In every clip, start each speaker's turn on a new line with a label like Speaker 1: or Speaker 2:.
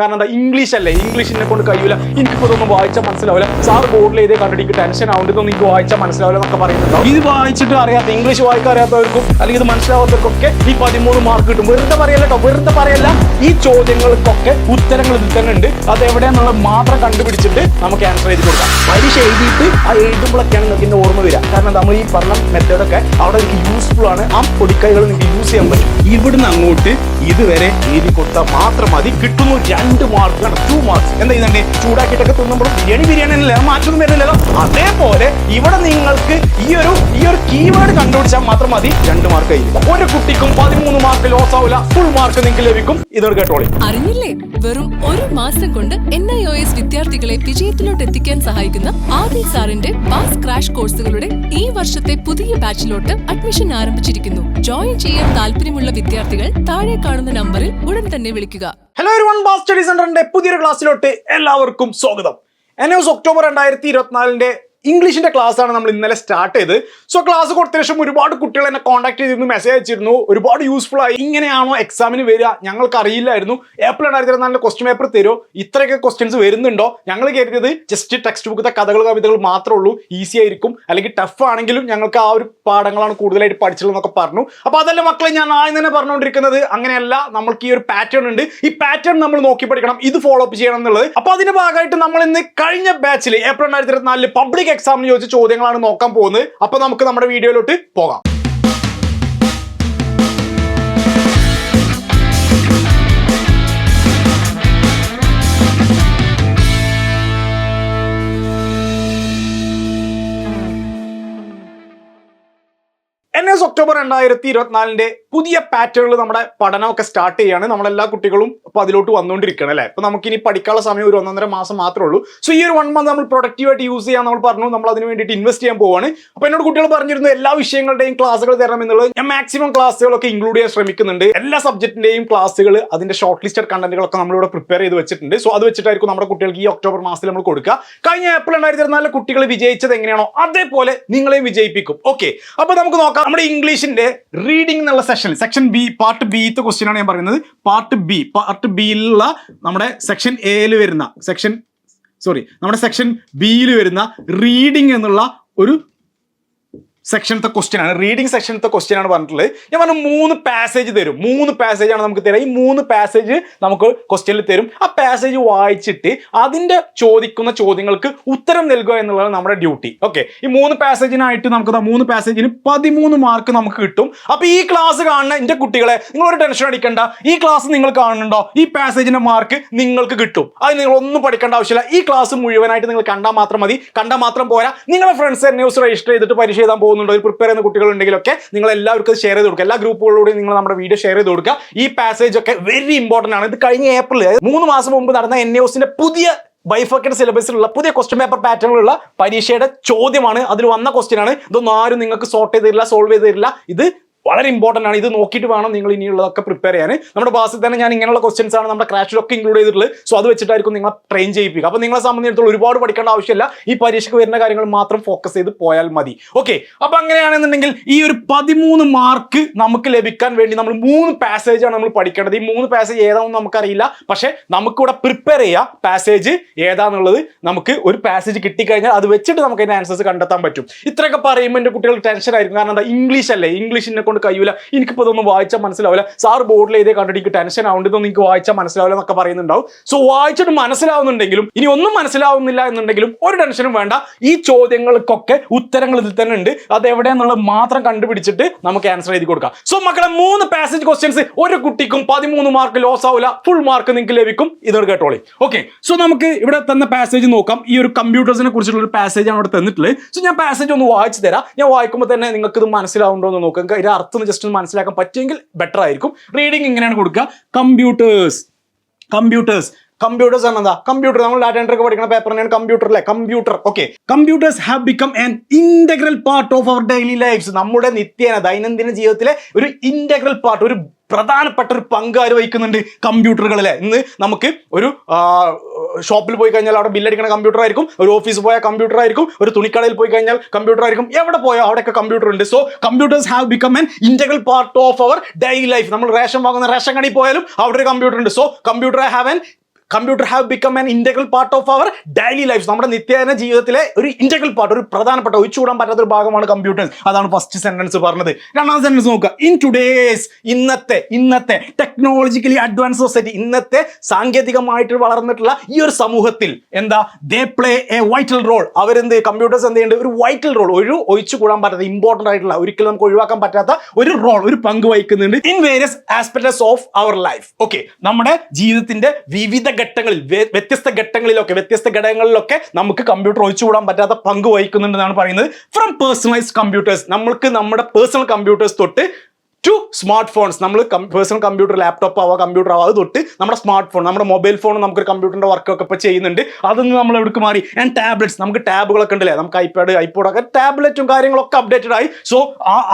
Speaker 1: കാരണം എന്താ ഇംഗ്ലീഷ് അല്ലേ? ഇംഗ്ലീഷിനെ കൊണ്ട് കഴിയൂല. എനിക്കിപ്പോ ഇതൊന്നും വായിച്ചാൽ മനസ്സിലാവില്ല സാർ ബോർഡിൽ എഴുതിയ കണ്ടിട്ട് എനിക്ക് ടെൻഷൻ ആവുന്നതൊന്നും എനിക്ക് വായിച്ചാൽ മനസ്സിലാവില്ല എന്നൊക്കെ പറയുന്നുണ്ടോ? ഇത് വായിച്ചിട്ട് അറിയാത്ത ഇംഗ്ലീഷ് വായിക്കാൻ അറിയാത്തവർക്കും അല്ലെങ്കിൽ ഇത് മനസ്സിലാവാത്തവർക്കൊക്കെ ഈ പതിമൂന്ന് മാർക്ക് കിട്ടും. വെറുതെ പറയല്ല കേട്ടോ വെറുതെ പറയല്ല. ഈ ചോദ്യങ്ങൾക്കൊക്കെ ഉത്തരങ്ങൾ ഇതിൽ തന്നെ ഉണ്ട്. അത് എവിടെയാണെന്നുള്ളത് മാത്രം കണ്ടുപിടിച്ചിട്ട് നമുക്ക് ആൻസർ ചെയ്ത് കൊടുക്കാം. പരീക്ഷ എഴുതിയിട്ട് ആ എഴുതുമ്പോഴൊക്കെയാണ് നിങ്ങൾക്ക് ഇതിന്റെ ഓർമ്മ വരിക. കാരണം നമ്മൾ ഈ പറഞ്ഞ മെത്തേഡൊക്കെ അവിടെ നിങ്ങൾക്ക് യൂസ്ഫുൾ ആണ്. ആ പൊടിക്കൈകൾ നിങ്ങൾക്ക് യൂസ് ചെയ്യാൻ പറ്റും. ഇവിടുന്ന് അങ്ങോട്ട് ഇതുവരെ എഴുതി കൊടുത്താൽ മാത്രം മതി. കിട്ടുന്നു രണ്ട് മാർക്ക് കണ്ട ടു മാർക്ക് എന്താ ഇതന്നെ ചൂടാക്കിയിട്ടൊക്കെ തിന്നുമ്പോൾ ബിരിയാണി ബിരിയാണി അല്ലേ? മാറ്റൊന്നും വരുന്നില്ലല്ലോ. അതേപോലെ ഇവിടെ നിങ്ങൾക്ക് ഈ ഒരു ഈ ഒരു കീവേഡ് കണ്ടുപിടിച്ചാൽ മാത്രം മതി. രണ്ട് മാർക്ക് കഴിഞ്ഞു ഒരു കുട്ടിക്കും പതിമൂന്ന് മാർക്ക് ലോസ് ആവില്ല. ഫുൾ മാർക്ക് നിങ്ങൾക്ക് ലഭിക്കും. ഇതൊരു കേട്ടോളി.
Speaker 2: അറിഞ്ഞില്ലേ? വെറും ഒരു മാസം കൊണ്ട് എൻ ഐ ഒ എസ് വിദ്യാർത്ഥികളെ വിജയത്തിലോട്ട് എത്തിക്കാൻ സഹായിക്കുന്ന ആദി സാറിന്റെ പാസ് ക്രാഷ് കോഴ്സുകളുടെ ഈ വർഷത്തെ പുതിയ ബാച്ചിലോട്ട് അഡ്മിഷൻ ആരംഭിച്ചിരിക്കുന്നു. ജോയിൻ ചെയ്യാൻ താല്പര്യമുള്ള വിദ്യാർത്ഥികൾ താഴെ കാണുന്ന നമ്പറിൽ ഉടൻ തന്നെ വിളിക്കുക.
Speaker 1: ഹലോ ഒരു വൺ ബാസ് സ്റ്റഡി സെന്ററിന്റെ പുതിയൊരു ക്ലാസ്സിലോട്ട് എല്ലാവർക്കും സ്വാഗതം. എൻ എസ് ഒക്ടോബർ രണ്ടായിരത്തി ഇരുപത്തിനാലിന്റെ ഇംഗ്ലീഷിന്റെ ക്ലാസ് ആണ് നമ്മൾ ഇന്നലെ സ്റ്റാർട്ട് ചെയ്ത്. സോ ക്ലാസ് കൊടുത്തതിന് ശേഷം ഒരുപാട് കുട്ടികൾ എന്നെ കോൺടാക്ട് ചെയ്തിരുന്നു മെസ്സേജ് അയച്ചിരുന്നു. ഒരുപാട് യൂസ്ഫുൾ ആയി. ഇങ്ങനെയാണോ എക്സാമിന് വരിക? ഞങ്ങൾക്ക് അറിയില്ലായിരുന്നു. ഏപ്രിൽ രണ്ടായിരത്തി ഇരുപത്തിനാലിന്റെ ക്വസ്റ്റ്യൻ പേപ്പർ തരുമോ? ഇത്രയൊക്കെ ക്വസ്റ്റ്യൻസ് വരുന്നുണ്ടോ? ഞങ്ങൾ കരുതിയത് ജസ്റ്റ് ടെക്സ്റ്റ് ബുക്കിലെ കഥകൾ കവിതകൾ മാത്രമേ ഉള്ളൂ. ഈസി ആയിരിക്കും. അല്ലെങ്കിൽ ടഫ് ആണെങ്കിലും ഞങ്ങൾക്ക് ആ ഒരു പാഠങ്ങളാണ് കൂടുതലായിട്ട് പഠിച്ചുള്ളതെന്നൊക്കെ പറഞ്ഞു. അപ്പോൾ അതല്ല മക്കളെ ഞാൻ ആദ്യം തന്നെ പറഞ്ഞുകൊണ്ടിരിക്കുന്നത്. അങ്ങനെയല്ല നമ്മൾക്ക് ഈ ഒരു പാറ്റേൺ ഉണ്ട്. ഈ പാറ്റേൺ നമ്മൾ നോക്കി പഠിക്കണം. ഇത് ഫോളോ അപ്പ് ചെയ്യണം എന്നുള്ളത്. അപ്പോൾ അതിന്റെ ഭാഗമായിട്ട് നമ്മൾ ഇന്ന് കഴിഞ്ഞ ബാച്ചിൽ ഏപ്രിൽ രണ്ടായിരത്തി ഇരുപത്തിനാലിൽ പബ്ലിക് എക്സാമിന് ചോദിച്ച ചോദ്യങ്ങളാണ് നോക്കാൻ പോകുന്നത്. അപ്പൊ നമുക്ക് നമ്മുടെ വീഡിയോയിലോട്ട് പോകാം. എൻ ഒക്ടോബർ രണ്ടായിരത്തി ഇരുപത്തിനാലിന്റെ പുതിയ പാറ്റേണിൽ നമ്മുടെ പഠനമൊക്കെ സ്റ്റാർട്ട് ചെയ്യാണ്. നമ്മളെല്ലാ കുട്ടികളും ഇപ്പൊ അതിലോട്ട് വന്നുകൊണ്ടിരിക്കണം അല്ലേ? നമുക്ക് നമുക്കിനി പഠിക്കാനുള്ള സമയം ഒരു ഒന്നൊന്നര മാസം മാത്രമേ ഉള്ളൂ. സോ ഈ ഒരു വൺ മന്ത് നമ്മൾ പ്രൊഡക്റ്റീവായിട്ട് യൂസ് ചെയ്യാൻ നമ്മൾ പറഞ്ഞു. നമ്മൾ അതിന് വേണ്ടിയിട്ട് ഇൻവെസ്റ്റ് ചെയ്യാൻ പോവാണ്. അപ്പൊ എന്നോട് കുട്ടികൾ പറഞ്ഞിരുന്നു എല്ലാ വിഷയങ്ങളുടെയും ക്ലാസ്സുകൾ തരണം എന്നുള്ളത് ഞാൻ മാക്സിമം ക്ലാസ്സുകളൊക്കെ ഇൻക്ലൂഡ് ചെയ്യാൻ ശ്രമിക്കുന്നുണ്ട്. എല്ലാ സബ്ജക്റ്റിന്റെയും ക്ലാസ്സുകൾ അതിന്റെ ഷോർട്ട് ലിസ്റ്റഡ് കണ്ടന്റുകളൊക്കെ നമ്മളിവിടെ പ്രിപ്പയർ ചെയ്ത് വെച്ചിട്ടുണ്ട്. സോ അത് വെച്ചിട്ടായിരിക്കും നമ്മുടെ കുട്ടികൾക്ക് ഈ ഒക്ടോബർ മാസത്തിൽ നമ്മൾ കൊടുക്കുക. കഴിഞ്ഞ ഏപ്രിൽ രണ്ടായിരത്തി ഇരുപത്തിനാലിലെ കുട്ടികൾ വിജയിച്ചത് എങ്ങനെയാണോ അതേപോലെ നിങ്ങളെയും വിജയിപ്പിക്കും. ഓക്കെ അപ്പൊ നമുക്ക് നോക്കാം. നമ്മുടെ ഇംഗ്ലീഷിന്റെ റീഡിംഗ് എന്നുള്ള സെക്ഷൻ സെക്ഷൻ ബി പാർട്ട് ബിത്തെ ക്വസ്റ്റ്യൻ ആണ് ഞാൻ പറയുന്നത്. പാർട്ട് ബി പാർട്ട് ബിയിലുള്ള നമ്മുടെ സെക്ഷൻ എയിൽ വരുന്ന സെക്ഷൻ സോറി നമ്മുടെ സെക്ഷൻ ബിയിൽ വരുന്ന റീഡിംഗ് എന്നുള്ള ഒരു സെക്ഷനത്തെ ക്വസ്റ്റ്യൻ ആണ്. റീഡിംഗ് സെക്ഷനത്തെ ക്വസ്റ്റ്യൻ ആണ് പറഞ്ഞിട്ടുള്ളത്. ഞാൻ പറഞ്ഞു മൂന്ന് പാസേജ് തരും. മൂന്ന് പാസേജ് ആണ് നമുക്ക് തരാം ഈ മൂന്ന് പാസേജ് നമുക്ക് ക്വസ്റ്റ്യനിൽ തരും. ആ പാസേജ് വായിച്ചിട്ട് അതിന്റെ ചോദിക്കുന്ന ചോദ്യങ്ങൾക്ക് ഉത്തരം നൽകുക എന്നുള്ളതാണ് നമ്മുടെ ഡ്യൂട്ടി ഓക്കെ ഈ മൂന്ന് പാസേജിനായിട്ട് നമുക്ക് മൂന്ന് പാസേജിന് പതിമൂന്ന് മാർക്ക് നമുക്ക് കിട്ടും. അപ്പോൾ ഈ ക്ലാസ് കാണുന്ന എന്റെ കുട്ടികളെ നിങ്ങൾ ഒരു ടെൻഷൻ അടിക്കണ്ട. ഈ ക്ലാസ് നിങ്ങൾ കാണുന്നുണ്ടോ? ഈ പാസേജിന്റെ മാർക്ക് നിങ്ങൾക്ക് കിട്ടും. അത് നിങ്ങൾ ഒന്നും പഠിക്കേണ്ട ആവശ്യമില്ല. ഈ ക്ലാസ് മുഴുവനായിട്ട് നിങ്ങൾ കണ്ടാൽ മാത്രം മതി. കണ്ടാൽ മാത്രം പോരാ. നിങ്ങളുടെ ഫ്രണ്ട്സ് ന്യൂസ് രജിസ്റ്റർ ചെയ്തിട്ട് പരീക്ഷ എഴുതാൻ പോകുന്നുണ്ടോ ഒരു പ്രിപ്പയർ ചെയ്യുന്ന കുട്ടികളുണ്ടെങ്കിലൊക്കെ നിങ്ങൾ എല്ലാവർക്കും ഷെയർ ചെയ്ത് കൊടുക്കുക. എല്ലാ ഗ്രൂപ്പുകളിലൂടെ നിങ്ങൾ നമ്മുടെ വീഡിയോ ഷെയർ ചെയ്ത് കൊടുക്കുക. ഈ പാസേജ് ഒക്കെ വെരി ഇമ്പോർട്ടന്റ് ആണ്. ഇത് കഴിഞ്ഞ ഏപ്രിൽ മൂന്ന് മാസം മുമ്പ് നടന്ന എൻ എസിന്റെ പുതിയ ബൈഫക്കറ്റ് സിലബസിലുള്ള പുതിയ ക്വസ്റ്റ്യൻ പേപ്പർ പാറ്റേണിലുള്ള പരീക്ഷയുടെ ചോദ്യമാണ്. അതിൽ വന്ന ക്വസ്റ്റ്യൻ ആണ്. ഇതൊന്നും ആരും നിങ്ങൾക്ക് സോർട്ട് ചെയ്ത് തരില്ല സോൾവ് ചെയ്ത് തരില്ല ഇത് വളരെ ഇമ്പോർട്ടന്റ് ആണ്. ഇത് നോക്കിയിട്ട് വേണം നിങ്ങൾ ഇനിയുള്ളതൊക്കെ പ്രിപ്പയർ ചെയ്യാൻ. നമ്മുടെ ബാസിൽ തന്നെ ഞാൻ ഇങ്ങനെയുള്ള ക്വസ്റ്റൻസ് ആണ് നമ്മുടെ ക്രാഷിലൊക്കെ ഇൻക്ലൂഡ് ചെയ്തിട്ടുള്ളത്. സോ അത് വെച്ചിട്ടായിരിക്കും നിങ്ങളെ ട്രെയിൻ ചെയ്യിപ്പിക്കുക. അപ്പോൾ നിങ്ങളെ സംബന്ധിച്ചിടത്തോളം ഒരുപാട് പഠിക്കേണ്ട ആവശ്യമില്ല. ഈ പരീക്ഷയ്ക്ക് വരുന്ന കാര്യങ്ങൾ മാത്രം ഫോക്കസ് ചെയ്ത് പോയാൽ മതി. ഓക്കെ അപ്പോൾ അങ്ങനെയാണെന്നുണ്ടെങ്കിൽ ഈ ഒരു പതിമൂന്ന് മാർക്ക് നമുക്ക് ലഭിക്കാൻ വേണ്ടി നമ്മൾ മൂന്ന് പാസേജ് ആണ് നമ്മൾ പഠിക്കേണ്ടത്. ഈ മൂന്ന് പാസേജ് ഏതാണെന്ന് നമുക്കറിയില്ല. പക്ഷേ നമുക്കിവിടെ പ്രിപ്പയർ ചെയ്യുക പാസേജ് ഏതാന്നുള്ളത് നമുക്ക് ഒരു പാസേജ് കിട്ടിക്കഴിഞ്ഞാൽ അത് വെച്ചിട്ട് നമുക്ക് അതിന്റെ ആൻസേഴ്സ് കണ്ടെത്താൻ പറ്റും. ഇത്രയൊക്കെ പറയുമ്പോൾ എന്റെ കുട്ടികൾ ടെൻഷൻ ആയിരിക്കും. കാരണം എന്താ? ഇംഗ്ലീഷ് അല്ലേ? ഇംഗ്ലീഷിനെ കൊണ്ട് കഴിയൂല. എനിക്കിപ്പോൾ ഇതൊന്നും വായിച്ചാൽ മനസ്സിലാവില്ല സാർ ബോർഡിൽ എഴുതിയ കണ്ടിട്ട് എനിക്ക് ടെൻഷൻ ആവുന്നുണ്ട് ഇതൊന്നും എനിക്ക് വായിച്ചാൽ മനസ്സിലാവില്ല എന്നൊക്കെ പറയുന്നുണ്ടാവും. സോ വായിച്ചിട്ട് മനസ്സിലാവുന്നുണ്ടെങ്കിലും ഇനി ഒന്നും മനസ്സിലാവുന്നില്ല എന്നുണ്ടെങ്കിലും ഒരു ടെൻഷനും വേണ്ട. ഈ ചോദ്യങ്ങൾക്കൊക്കെ ഉത്തരങ്ങൾ ഇതിൽ തന്നെ ഉണ്ട്. അത് എവിടെയെന്നുള്ളത് മാത്രം കണ്ടുപിടിച്ചിട്ട് നമുക്ക് ആൻസർ എഴുതി കൊടുക്കാം. സോ മക്കളെ മൂന്ന് പാസേജ് ക്വസ്റ്റ്യൻസ് ഒരു കുട്ടിക്കും പതിമൂന്ന് മാർക്ക് ലോസ് ആവില്ല ഫുൾ മാർക്ക് നിങ്ങൾക്ക് ലഭിക്കും. ഇതൊരു കേട്ടോളി. ഓക്കെ സോ നമുക്ക് ഇവിടെ തന്ന പാസേജ് നോക്കാം. ഈ ഒരു കമ്പ്യൂട്ടേഴ്സിനെ കുറിച്ചുള്ള ഒരു പാസേജ് ആണ് ഇവിടെ തന്നിട്ടുള്ളത്. സോ ഞാൻ പാസേജ് ഒന്ന് വായിച്ചു തരാം. ഞാൻ വായിക്കുമ്പോൾ തന്നെ നിങ്ങൾക്ക് ഇത് മനസ്സിലാവുന്നുണ്ടോ എന്ന് നോക്കാം. അർത്ഥം ജസ്റ്റ് ഒന്ന് മനസ്സിലാക്കാൻ പറ്റുമെങ്കിൽ ബെറ്റർ ആയിരിക്കും. റീഡിംഗ് ഇങ്ങനെയാണ് കൊടുക്കുക. കമ്പ്യൂട്ടേഴ്സ് കമ്പ്യൂട്ടേഴ്സ് കമ്പ്യൂട്ടേഴ്സ് ആണ് എന്താ? കമ്പ്യൂട്ടർ നമ്മൾ ഡാറ്റ എൻട്രി പഠിക്കുന്ന പേപ്പർ തന്നെയാണ് കമ്പ്യൂട്ടർ അല്ലേ computer okay computers have become an integral part of our daily lifes നമ്മുടെ നിത്യേന ദൈനംദിന ജീവിതത്തിലെ ഒരു ഇന്റഗ്രൽ പാർട്ട് ഒരു പ്രധാനപ്പെട്ട ഒരു പങ്ക് ആര് വഹിക്കുന്നുണ്ട്? കമ്പ്യൂട്ടറുകളിലെ ഇന്ന് നമുക്ക് ഒരു ഷോപ്പിൽ പോയി കഴിഞ്ഞാൽ അവിടെ ബില്ലടിക്കുന്ന കമ്പ്യൂട്ടർ ആയിരിക്കും. ഒരു ഓഫീസ് പോയാൽ കമ്പ്യൂട്ടർ ആയിരിക്കും. ഒരു തുണിക്കടയിൽ പോയി കഴിഞ്ഞാൽ കമ്പ്യൂട്ടർ ആയിരിക്കും. എവിടെ പോയോ അവിടെയൊക്കെ കമ്പ്യൂട്ടർ ഉണ്ട്. So computers have become an integral part of our daily life നമ്മൾ റേഷൻ വാങ്ങുന്ന റേഷൻ കടയിൽ പോയാലും അവിടെ ഒരു കമ്പ്യൂട്ടർ ഉണ്ട്. So computer have an computer have become an integral part of our daily life നമ്മുടെ നിത്യേന ജീവിതത്തിലെ ഒരു ഇന്റഗ്രൽ പാർട്ട് ഒരു പ്രധാനപ്പെട്ട ഒഴിച്ചുകൂടാൻ പറ്റാത്ത ഒരു ഭാഗമാണ് കമ്പ്യൂട്ടേഴ്സ് അതാണ് ഫസ്റ്റ് സെന്റൻസ് പറഞ്ഞത്. രണ്ടാം സെന്റൻസ് നോക്കുക. ഇൻ ടുഡേസ് ഇന്നത്തെ ഇന്നത്തെ ടെക്നോളജിക്കലി അഡ്വാൻസ് സൊസൈറ്റി ഇന്നത്തെ സാങ്കേതികമായിട്ട് വളർന്നിട്ടുള്ള ഈ ഒരു സമൂഹത്തിൽ എന്താ? They play a vital role അവരെന്ത് കമ്പ്യൂട്ടേഴ്സ് എന്ത് ചെയ്യുന്നുണ്ട് ഒരു വൈറ്റൽ റോൾ ഒരു ഒഴിച്ചുകൂടാൻ പറ്റാത്ത ഇമ്പോർട്ടന്റ് ആയിട്ടുള്ള ഒരിക്കലും നമുക്ക് ഒഴിവാക്കാൻ പറ്റാത്ത ഒരു റോൾ ഒരു പങ്ക് വഹിക്കുന്നുണ്ട് in various aspects of our life okay നമ്മുടെ ജീവിതത്തിന്റെ വിവിധ ഘട്ടങ്ങളിൽ വ്യത്യസ്ത ഘട്ടങ്ങളിലൊക്കെ വ്യത്യസ്ത ഘടകങ്ങളിലൊക്കെ നമുക്ക് കമ്പ്യൂട്ടർ ഒഴിച്ചുകൂടാൻ പറ്റാത്ത പങ്ക് വഹിക്കുന്നുണ്ടെന്നാണ് പറയുന്നത്. ഫ്രം പേഴ്സണലൈസ്ഡ് കമ്പ്യൂട്ടേഴ്സ് നമ്മൾക്ക് നമ്മുടെ പേഴ്സണൽ കമ്പ്യൂട്ടേഴ്സ് തൊട്ട് ടു സ്മാർട്ട് ഫോൺസ് നമ്മൾ പേഴ്സണൽ കമ്പ്യൂട്ടർ ലാപ്ടോപ്പ് ആവാം കമ്പ്യൂട്ടർ ആവാം അത് തൊട്ട് നമ്മുടെ സ്മാർട്ട് ഫോൺ നമ്മുടെ മൊബൈൽ ഫോൺ നമുക്ക് കമ്പ്യൂട്ടറിന്റെ വർക്കൊക്കെ ഇപ്പോൾ ചെയ്യുന്നുണ്ട്. അതൊന്നും നമ്മൾ എവിടേക്ക് മാറി? ആൻഡ് ടാബ്ലറ്റ്സ് നമുക്ക് ടാബുകളൊക്കെ ഉണ്ടല്ലേ? നമുക്ക് ഐപാഡ് ഐപോഡൊക്കെ ടാബ്ലറ്റും കാര്യങ്ങളൊക്കെ അപ്ഡേറ്റഡ് ആയി. സോ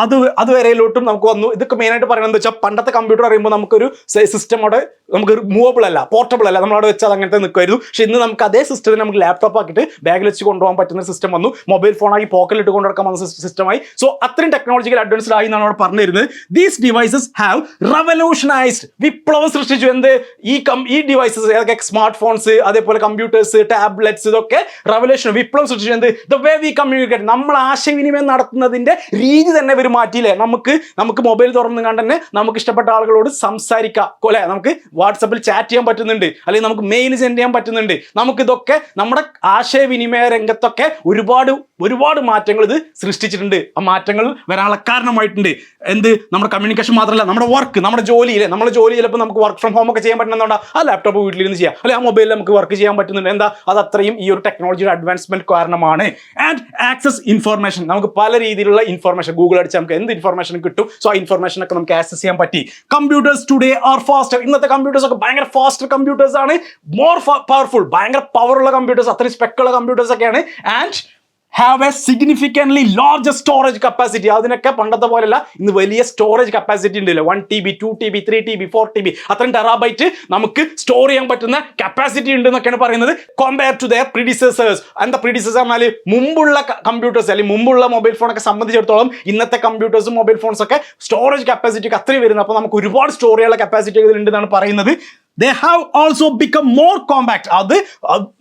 Speaker 1: അത് അത് വരെയിലോട്ടും നമുക്ക് വന്നു. ഇതൊക്കെ മെയിനായിട്ട് പറയുന്നത് വെച്ചാൽ പണ്ടത്തെ കമ്പ്യൂട്ടർ പറയുമ്പോൾ നമുക്കൊരു സിസ്റ്റം അവിടെ നമുക്ക് മൂവബിൾ അല്ല പോർട്ടബിൾ അല്ല. നമ്മളവിടെ വെച്ചാൽ അങ്ങനത്തെ നിൽക്കുമായിരുന്നു പക്ഷേ ഇന്ന് നമുക്ക് അതേ സിസ്റ്റത്തിന് നമുക്ക് ലാപ്ടോപ്പ് ആക്കിയിട്ട് ബാഗിൽ വെച്ച് കൊണ്ടുപോകാൻ പറ്റുന്ന സിസ്റ്റം വന്നു. മൊബൈൽ ഫോണായി പോക്കറ്റിലിട്ട് ഇട്ട് വന്ന സിസ്റ്റമായി സോ അത്രയും ടെക്നോളജിക്കൽ അഡ്വാൻസ്ഡ് ആയി എന്നാണ് അവിടെ പറഞ്ഞു തരുന്നത് ദീസ് ഡിവൈസസ് ഹാവ് റവല്യൂഷനൈസ്ഡ് വിപ്ലവം സൃഷ്ടിച്ചു. എന്ത്? ഈ കം ഈ ഡിവൈസസ് ഏതൊക്കെ സ്മാർട്ട് ഫോൺസ് അതേപോലെ കമ്പ്യൂട്ടേഴ്സ് ടാബ്ലറ്റ്സ് ഇതൊക്കെ റവല്യൂഷൻ വിപ്ലവം സൃഷ്ടിച്ചു. എന്ത്? ദ വേ വി കമ്മ്യൂണിക്കേറ്റ് നമ്മൾ ആശയവിനിമയം നടത്തുന്നതിന്റെ രീതി തന്നെ ഇവർ മാറ്റിയില്ലേ? നമുക്ക് നമുക്ക് മൊബൈൽ തുറന്നു കണ്ട് തന്നെ നമുക്ക് ഇഷ്ടപ്പെട്ട ആളുകളോട് സംസാരിക്കാം. അല്ലെ? നമുക്ക് വാട്സപ്പിൽ ചാറ്റ് ചെയ്യാൻ പറ്റുന്നുണ്ട്. അല്ലെങ്കിൽ നമുക്ക് മെയിൽ സെൻഡ് ചെയ്യാൻ പറ്റുന്നുണ്ട്. നമുക്കിതൊക്കെ നമ്മുടെ ആശയവിനിമയ രംഗത്തൊക്കെ ഒരുപാട് ഒരുപാട് മാറ്റങ്ങൾ ഇത് സൃഷ്ടിച്ചിട്ടുണ്ട്. ആ മാറ്റങ്ങൾ വരാനുള്ള കാരണമായിട്ടുണ്ട്. എന്ത്? നമ്മുടെ കമ്മ്യൂണിക്കേഷൻ മാത്രമല്ല നമ്മുടെ വർക്ക് നമ്മുടെ ജോലിയിലെ. നമ്മുടെ ജോലി ചിലപ്പോൾ നമുക്ക് വർക്ക് ഫ്രം ഹോം ഒക്കെ ചെയ്യാൻ പറ്റുന്നുണ്ടോ? ആ ലാപ്ടോപ്പ് വീട്ടിലിരുന്ന് ചെയ്യാം. അല്ലെങ്കിൽ ആ മൊബൈലിൽ നമുക്ക് വർക്ക് ചെയ്യാൻ പറ്റുന്നുണ്ട്. എന്താ? അത് അത്രയും ഈ ഒരു ടെക്നോളജിയുടെ അഡ്വാൻസ്മെന്റ് കാരണമാണ്. ആൻഡ് ആക്സസ് ഇൻഫർമേഷൻ നമുക്ക് പല രീതിയിലുള്ള ഇൻഫർമേഷൻ ഗൂഗിൾ അടിച്ച് നമുക്ക് എന്ത് ഇൻഫർമേഷൻ കിട്ടും? സോ ആ ഇൻഫർമേഷൻ ഒക്കെ നമുക്ക് ആക്സസ് ചെയ്യാൻ പറ്റി. കമ്പ്യൂട്ടേഴ്സ് ടുഡേ ആർ ഫാസ്റ്റർ ഇന്നത്തെ കമ്പ്യൂട്ടേഴ്സ് ഒക്കെ ഭയങ്കര ഫാസ്റ്റർ കമ്പ്യൂട്ടേഴ്സ് ആണ്. മോർ പവർഫുൾ ഭയങ്കര ഉള്ള കമ്പ്യൂട്ടേഴ്സ് അത്രയും സ്പെക്കുള്ള കമ്പ്യൂട്ടേഴ്സ് ഒക്കെയാണ്. And have a significantly large storage capacity അതിനൊക്കെ പണ്ടത്തെ പോലെയല്ല ഇന്ന് വലിയ സ്റ്റോറേജ് കപ്പാസിറ്റി ഉണ്ടല്ലോ. One T B two T B three T B four T B അത്രയും ടെറാബൈറ്റ് നമുക്ക് സ്റ്റോർ ചെയ്യാൻ പറ്റുന്ന കപ്പാസിറ്റി ഉണ്ട് എന്നൊക്കെയാണ് പറയുന്നത്. കോമ്പയർ ടു ദയർ പ്രിഡിസേഴ്സേഴ്സ് എന്താ പ്രിഡിസേഴ്സ് പറഞ്ഞാൽ മുമ്പുള്ള കമ്പ്യൂട്ടേഴ്സ് അല്ലെങ്കിൽ മുമ്പുള്ള മൊബൈൽ ഫോണൊക്കെ സംബന്ധിച്ചിടത്തോളം ഇന്നത്തെ കമ്പ്യൂട്ടേഴ്സും മൊബൈൽ ഫോൺസൊക്കെ സ്റ്റോറേജ് കപ്പാസിറ്റി ഒക്കെ അത്രയും വരുന്നത് അപ്പോൾ നമുക്ക് ഒരുപാട് സ്റ്റോർ ചെയ്യാനുള്ള കപ്പാസിറ്റി ഇതിലുണ്ടെന്നാണ് പറയുന്നത്. They have also become more compact അത്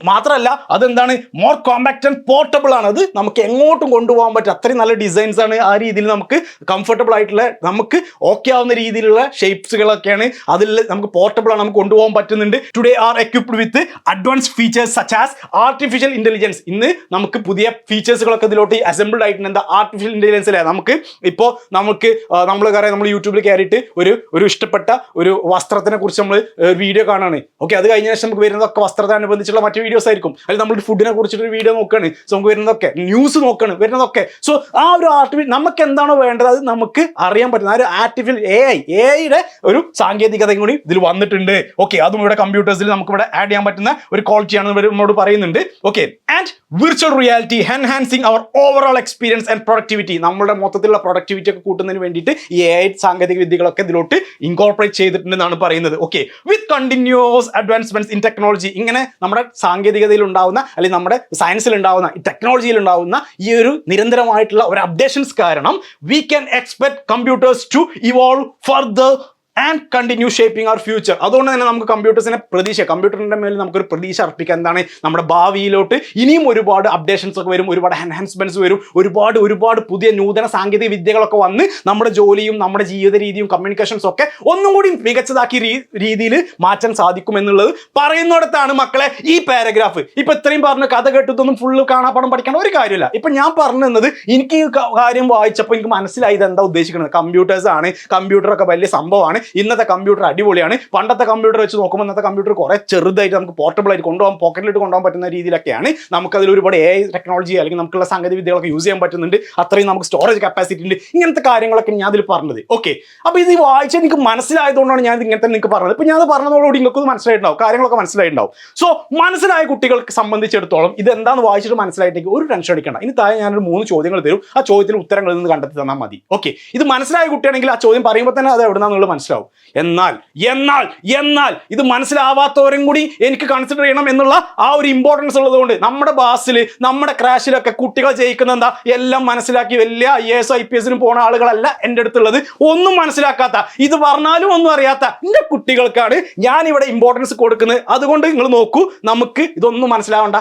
Speaker 1: മാത്രമല്ല അതെന്താണ്? മോർ കോമ്പാക്ട് ആൻഡ് പോർട്ടബിൾ ആണ്. അത് നമുക്ക് എങ്ങോട്ടും കൊണ്ടുപോകാൻ പറ്റും അത്രയും നല്ല ഡിസൈൻസ് ആണ് ആ രീതിയിൽ നമുക്ക് കംഫർട്ടബിൾ ആയിട്ടുള്ള നമുക്ക് ഓക്കെ ആവുന്ന രീതിയിലുള്ള ഷേപ്സുകളൊക്കെയാണ് അതിൽ നമുക്ക് പോർട്ടബിൾ ആണ് നമുക്ക് കൊണ്ടുപോകാൻ പറ്റുന്നുണ്ട്. Today are equipped with advance features such as artificial intelligence ഇന്ന് നമുക്ക് പുതിയ ഫീച്ചേഴ്സുകളൊക്കെ ഇതിലോട്ട് അസംബിൾഡ് ആയിട്ടുണ്ട്. എന്താ? ആർട്ടിഫിഷ്യൽ ഇന്റലിജൻസിലെ നമുക്ക് ഇപ്പോൾ നമുക്ക് നമ്മൾ പറയാം നമ്മൾ യൂട്യൂബിൽ കയറിയിട്ട് ഒരു ഒരു ഇഷ്ടപ്പെട്ട ഒരു വസ്ത്രത്തിനെ കുറിച്ച് നമ്മൾ വീഡിയോ കാണാണ്. ഓക്കെ അത് കഴിഞ്ഞ ശേഷം നമുക്ക് വരുന്നതൊക്കെ വസ്ത്രത്തിനനുബന്ധിച്ചുള്ള മറ്റു വീഡിയോസ് ആയിരിക്കും. അല്ലെങ്കിൽ നമ്മൾ ഫുഡിനെ കുറിച്ചിട്ട് ഒരു വീഡിയോ നോക്കുകയാണ്. സോ നമുക്ക് വരുന്നതൊക്കെ ന്യൂസ് നോക്കുകയാണ്. വരുന്നതൊക്കെ. സോ ആ ഒരു ആർട്ടിഫിഷ്യൽ നമുക്ക് എന്താണോ വേണ്ടത് അത് നമുക്ക് അറിയാൻ പറ്റുന്ന ആ ഒരു ആർട്ടിഫിഷ്യൽ എ ഐ എ ഐയുടെ ഒരു സാങ്കേതികതയും കൂടി ഇതിൽ വന്നിട്ടുണ്ട്. ഓക്കെ അതും ഇവിടെ കമ്പ്യൂട്ടേഴ്സിൽ നമുക്ക് ഇവിടെ ആഡ് ചെയ്യാൻ പറ്റുന്ന ഒരു ക്വാളിറ്റിയാണ് ഇവർ നമ്മോട് പറയുന്നുണ്ട്. Okay and virtual reality enhancing our overall experience and productivity നമ്മുടെ മൊത്തത്തിലുള്ള പ്രൊഡക്ടിവിറ്റി ഒക്കെ കൂട്ടുന്നതിന് വേണ്ടിയിട്ട് ഈ എ ഐ സാങ്കേതിക വിദ്യകളൊക്കെ ഇതിലോട്ട് ഇൻകോർപ്പറേറ്റ് ചെയ്തിട്ടുണ്ടെന്നാണ് പറയുന്നത്. Okay with continuous advancements in technology ഇങ്ങനെ നമ്മുടെ സാങ്കേതികതയിൽ ഉണ്ടാവുന്ന അല്ലെങ്കിൽ നമ്മുടെ സയൻസിൽ ഉണ്ടാവുന്ന ടെക്നോളജിയിൽ ഉണ്ടാവുന്ന ഈ ഒരു നിരന്തരമായിട്ടുള്ള ഒരു അപ്ഡേഷൻസ് കാരണം we can expect computers to evolve further and continue shaping our future അതുകൊണ്ട് തന്നെ നമുക്ക് കമ്പ്യൂട്ടേഴ്സിനെ പ്രതീക്ഷ കമ്പ്യൂട്ടറിന്റെ മേൽ നമുക്കൊരു പ്രതീക്ഷ അർപ്പിക്കാൻ എന്താണ്? നമ്മുടെ ഭാവിയിലോട്ട് ഇനിയും ഒരുപാട് അപ്ഡേഷൻസ് ഒക്കെ വരും ഒരുപാട് എൻഹാൻസ്മെന്റ്സ് വരും ഒരുപാട് ഒരുപാട് പുതിയ നൂതന സാങ്കേതിക വിദ്യകളൊക്കെ വന്ന് നമ്മുടെ ജോലിയും നമ്മുടെ ജീവിത രീതിയും കമ്മ്യൂണിക്കേഷൻസും ഒക്കെ ഒന്നും കൂടി മികച്ചതാക്കി രീതിയിൽ മാറ്റാൻ സാധിക്കും എന്നുള്ളത് പറയുന്നിടത്താണ് മക്കളെ ഈ പാരഗ്രാഫ് ഇപ്പം ഇത്രയും പറഞ്ഞ കഥ കേട്ടതൊന്നും ഫുള്ള് കാണാപ്പാടം പഠിക്കേണ്ട ഒരു കാര്യമില്ല. ഇപ്പം ഞാൻ പറഞ്ഞു തന്നത് എനിക്ക് ഈ കാര്യം വായിച്ചപ്പോൾ എനിക്ക് മനസ്സിലായി എന്താ ഉദ്ദേശിക്കുന്നത് കമ്പ്യൂട്ടേഴ്സ് ആണ് കമ്പ്യൂട്ടറൊക്കെ വലിയ സംഭവമാണ്. ഇന്നത്തെ കമ്പ്യൂട്ടർ അടിപൊളിയാണ്. പണ്ടത്തെ കമ്പ്യൂട്ടർ വെച്ച് നോക്കുമ്പോൾ ഇന്നത്തെ കമ്പ്യൂട്ടർ കുറെ ചെറുതായിട്ട് നമുക്ക് പോർട്ടബിൾ ആയിട്ട് കൊണ്ടുപോകാൻ പോക്കറ്റിലിട്ട് കൊണ്ടുപോകാൻ പറ്റുന്ന രീതിയിലൊക്കെയാണ്. നമുക്ക് അതിൽ ഒരുപാട് എ ടെക്നോളജി അല്ലെങ്കിൽ നമുക്കുള്ള സാങ്കേതിക വിദ്യകളൊക്കെ യൂസ് ചെയ്യാൻ പറ്റുന്നുണ്ട്. അത്രയും നമുക്ക് സ്റ്റോറേജ് കപ്പാസിറ്റി ഉണ്ട്. ഇങ്ങനത്തെ കാര്യങ്ങളൊക്കെ ഞാൻ അതിൽ പറഞ്ഞത്. ഓക്കെ അപ്പോൾ ഇത് വായിച്ച് എനിക്ക് മനസ്സിലായതുകൊണ്ടാണ് ഞാൻ ഇങ്ങനത്തെ നിങ്ങൾക്ക് പറഞ്ഞത്. ഇപ്പൊ ഞാൻ അത് പറഞ്ഞതോടുകൂടി നിങ്ങൾക്ക് മനസ്സിലായിട്ടുണ്ടാവും. കാര്യങ്ങളൊക്കെ മനസ്സിലായിട്ടുണ്ടാവും. സോ മനസ്സിലായ കുട്ടികൾക്ക് സംബന്ധിച്ചിടത്തോളം ഇത് എന്താണെന്ന് വായിച്ചിട്ട് മനസ്സിലായിട്ടേക്ക് ഒരു ടെൻഷൻ അടിക്കണ്ട. ഇനി താഴെ ഞാനൊരു മൂന്ന് ചോദ്യങ്ങൾ തരും. ആ ചോദ്യത്തിന് ഉത്തരങ്ങളിൽ നിന്ന് കണ്ടെത്തി തന്നാൽ മതി. ഓക്കെ ഇത് മനസ്സിലായ കുട്ടിയാണെങ്കിൽ ആ ചോദ്യം പറയുമ്പോൾ തന്നെ അത് എവിടെ നിന്നാണെന്നുള്ളത് മനസ്സിലാവും. മനസ്സിലാവും എന്നാൽ എന്നാൽ എന്നാൽ ഇത് മനസ്സിലാവാത്തവരും കൂടി എനിക്ക് കൺസിഡർ ചെയ്യണം എന്നുള്ള ആ ഒരു ഇമ്പോർട്ടൻസ് ഉള്ളതുകൊണ്ട് നമ്മുടെ ബാസിൽ നമ്മുടെ ക്രാഷിലൊക്കെ കുട്ടികൾ ജയിക്കുന്ന എന്താ? എല്ലാം മനസ്സിലാക്കി വലിയ ഐ എസ് ഐ പി എസിനും പോണ ആളുകളല്ല എന്റെ അടുത്തുള്ളത്. ഒന്നും മനസ്സിലാക്കാത്ത ഇത് പറഞ്ഞാലും ഒന്നും അറിയാത്ത എന്റെ കുട്ടികൾക്കാണ് ഞാൻ ഇവിടെ ഇമ്പോർട്ടൻസ് കൊടുക്കുന്നത്. അതുകൊണ്ട് നിങ്ങൾ നോക്കൂ നമുക്ക് ഇതൊന്നും മനസ്സിലാവണ്ട.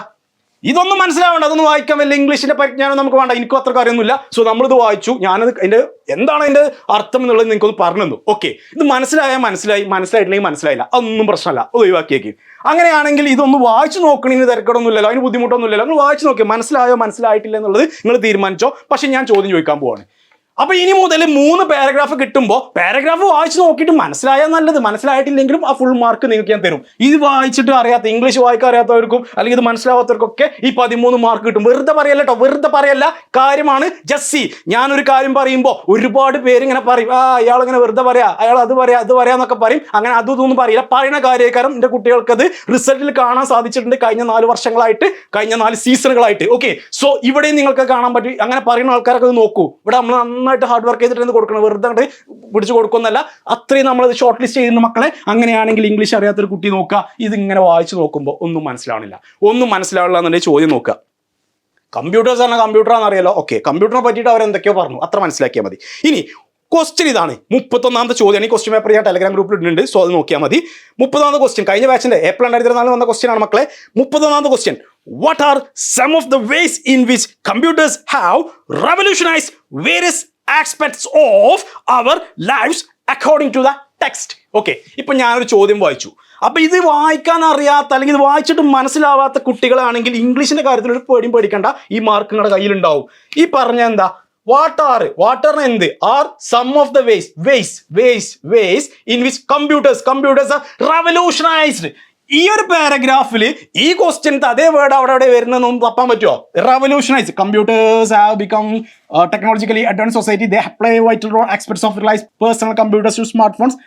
Speaker 1: ഇതൊന്നും മനസ്സിലാവേണ്ട അതൊന്നും വായിക്കാൻ വലിയ ഇംഗ്ലീഷിന്റെ പരിജ്ഞാനം നമുക്ക് വേണ്ട. എനിക്കും അത്ര കാര്യമൊന്നുമില്ല. സോ നമ്മളിത് വായിച്ചു. ഞാനത് അതിന്റെ എന്താണ് അതിന്റെ അർത്ഥം എന്നുള്ളത് നിങ്ങൾക്കൊന്ന് പറഞ്ഞു തന്നു ഓക്കെ ഇത് മനസ്സിലായാൽ മനസ്സിലായി മനസ്സിലായിട്ടില്ലെങ്കിൽ മനസ്സിലായില്ല. അതൊന്നും പ്രശ്നമല്ല. അത് ഒഴിവാക്കിയേക്ക് അങ്ങനെയാണെങ്കിൽ ഇതൊന്ന് വായിച്ചു നോക്കണതിന് തിരക്കടൊന്നുമില്ലല്ലോ. അതിന് ബുദ്ധിമുട്ടൊന്നുമില്ലല്ലോ. നിങ്ങൾ വായിച്ചു നോക്കിയാൽ മനസ്സിലായോ മനസ്സിലായിട്ടില്ല എന്നുള്ളത് നിങ്ങൾ തീരുമാനിച്ചോ. പക്ഷെ ഞാൻ ചോദ്യം ചോദിക്കാൻ പോവാണ്. അപ്പൊ ഇനി മുതൽ മൂന്ന് പാരഗ്രാഫ് കിട്ടുമ്പോൾ പാരഗ്രാഫ് വായിച്ച് നോക്കിയിട്ട് മനസ്സിലായാൽ നല്ലത്. മനസ്സിലായിട്ടില്ലെങ്കിലും ആ ഫുൾ മാർക്ക് നിങ്ങൾക്ക് ഞാൻ തരും. ഇത് വായിച്ചിട്ട് അറിയാത്ത ഇംഗ്ലീഷ് വായിക്കാൻ അറിയാത്തവർക്കും അല്ലെങ്കിൽ ഇത് മനസ്സിലാവാത്തവർക്കൊക്കെ ഈ പതിമൂന്ന് മാർക്ക് കിട്ടും. വെറുതെ പറയല്ല കേട്ടോ വെറുതെ പറയല്ല. കാര്യമാണ് ജസ്സി. ഞാനൊരു കാര്യം പറയുമ്പോൾ ഒരുപാട് പേര് ഇങ്ങനെ പറയും ആ അയാൾ ഇങ്ങനെ വെറുതെ പറയാ അയാൾ അത് പറയാ അത് പറയാ എന്നൊക്കെ പറയും. അങ്ങനെ അതും ഇതൊന്നും പറയില്ല. പറയുന്ന കാര്യക്കാരം എന്റെ കുട്ടികൾക്ക് അത് റിസൾട്ടിൽ കാണാൻ സാധിച്ചിട്ടുണ്ട് കഴിഞ്ഞ നാല് വർഷങ്ങളായിട്ട് കഴിഞ്ഞ നാല് സീസണുകളായിട്ട് ഓക്കെ സോ ഇവിടെയും നിങ്ങൾക്ക് കാണാൻ പറ്റും. അങ്ങനെ പറയുന്ന ആൾക്കാരൊക്കെ നോക്കൂ. ഇവിടെ നമ്മൾ നന്നായിട്ട് ഹാർഡ് വർക്ക് ചെയ്തിട്ട് കൊടുക്കണം? വെറുതെ അങ്ങോട്ട് പിടിച്ചു കൊടുക്കുന്നല്ല അത്രയും നമ്മൾ ഷോർട്ട് ലിസ്റ്റ് ചെയ്യുന്ന മക്കളെ അങ്ങനെയാണെങ്കിൽ ഇംഗ്ലീഷ് അറിയാത്തൊരു കുട്ടി നോക്കുക. ഇതിങ്ങനെ വായിച്ചു നോക്കുമ്പോൾ ഒന്നും മനസ്സിലാവണില്ല. ഒന്നും മനസ്സിലാവില്ല എന്നുണ്ടെങ്കിൽ ചോദ്യം നോക്കുക. കമ്പ്യൂട്ടേഴ്സ് പറഞ്ഞാൽ കമ്പ്യൂട്ടർ ആണെന്നറിയാലോ ഓക്കെ കമ്പ്യൂട്ടറിനെ പറ്റിയിട്ട് അവർ എന്തൊക്കെയോ പറഞ്ഞു. അത്ര മനസ്സിലാക്കിയാൽ മതി. ഇനി ക്വസ്റ്റ്യൻ ഇതാണ്. മുപ്പത്തൊന്നാമത്തെ ചോദ്യമാണ് ഈ ക്വസ്റ്റ്യൻ പേപ്പർ ഞാൻ ടെലഗ്രാം ഗ്രൂപ്പിൽ ഇട്ടുണ്ട് സോ അത് നോക്കിയാൽ മതി. മുപ്പത്തൊന്നാമത്തെ ക്വസ്റ്റ്യൻ കഴിഞ്ഞ ബാച്ചിന്റെ ഏപ്രിൽ രണ്ടായിരത്തി ഇരുപത്തിനാലിൽ വന്ന ക്വസ്റ്റ്യൻ ആണ് മക്കളെ. മുപ്പത്തൊന്നാമത്തെ question what are some of the ways in which computers have revolutionise various aspects of our lifes according to the text okay ഇപ്പം ഞാനൊരു ചോദ്യം വായിച്ചു. അപ്പം ഇത് വായിക്കാൻ അറിയാത്ത അല്ലെങ്കിൽ ഇത് വായിച്ചിട്ട് മനസ്സിലാവാത്ത കുട്ടികളാണെങ്കിൽ ഇംഗ്ലീഷിന്റെ കാര്യത്തിൽ ഒരു പേടിയും പേടിക്കണ്ട. ഈ മാർക്ക് നിങ്ങളുടെ കയ്യിലുണ്ടാവും. ഈ പറഞ്ഞ എന്താ? വാട്ട് ആർ വാട്ടറിന് എന്ത്? Are some of the ways ways ways ways in which computers computers are revolutionised ഈ ഒരു പാരഗ്രാഫിൽ ഈ ക്വസ്റ്റ്യൻ അതേ വേർഡ് അവിടെ അവിടെ വരുന്നതെന്ന് തപ്പാൻ പറ്റുമോ revolutionise computers have become technologically advance society they play vital role experts of relies personal computers to smart phones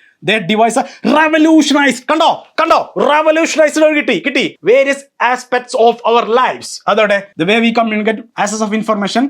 Speaker 1: device revolutionise കണ്ടോ? കണ്ടോ? റവല്യൂഷനൈസ് കിട്ടി. കിട്ടി. Various aspects of our lifes അതോടെ the way we communicate access of information